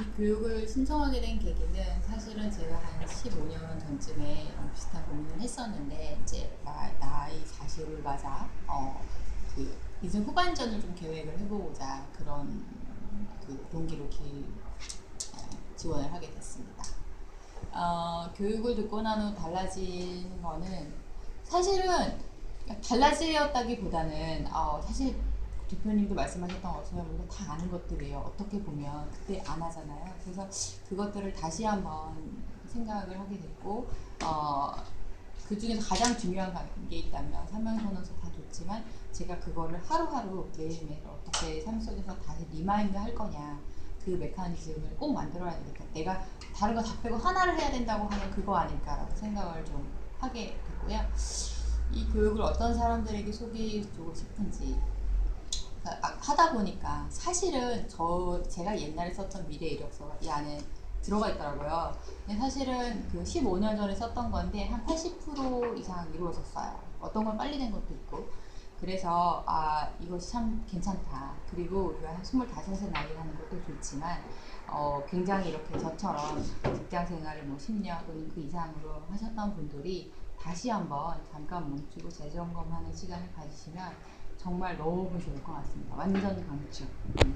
이 교육을 신청하게 된 계기는 사실은 제가 한 15년 전쯤에 비슷한 고민을 했었는데 이제 나, 나이 40을 맞아 어, 그 이제 후반전을 좀 계획을 해보고자 그런 그 동기로 기, 어, 지원을 하게 됐습니다. 어, 교육을 듣고 난 후 달라진 거는 사실은 달라지었다기보다는 어, 사실 대표님도 말씀하셨던 것처럼 우리가 다 아는 것들이에요. 어떻게 보면 그때 안 하잖아요. 그래서 그것들을 다시 한번 생각을 하게 됐고 어, 그 중에서 가장 중요한 게 있다면 삼명선언서 다 좋지만 제가 그거를 하루하루 매일매일 어떻게 삶 속에서 다시 리마인드 할 거냐 그 메커니즘을 꼭 만들어야 되겠다. 내가 다른 거 다 빼고 하나를 해야 된다고 하면 그거 아닐까라고 생각을 좀 하게 됐고요. 이 교육을 어떤 사람들에게 소개해 주고 싶은지 그러니까 아, 하다 보니까 사실은 저 제가 옛날에 썼던 미래 이력서가 이 안에 들어가 있더라고요. 근데 사실은 그 15년 전에 썼던 건데 한 80% 이상 이루어졌어요. 어떤 건 빨리 된 것도 있고. 그래서 아 이것이 참 괜찮다. 그리고 우리가 한 25세 나이 하는 것도 좋지만 어, 굉장히 이렇게 저처럼 직장 생활을 뭐 10년 또는 그 이상으로 하셨던 분들이 다시 한번 잠깐 멈추고 재점검하는 시간을 가지시면 정말 너무 좋을 것 같습니다. 완전 강추입니다.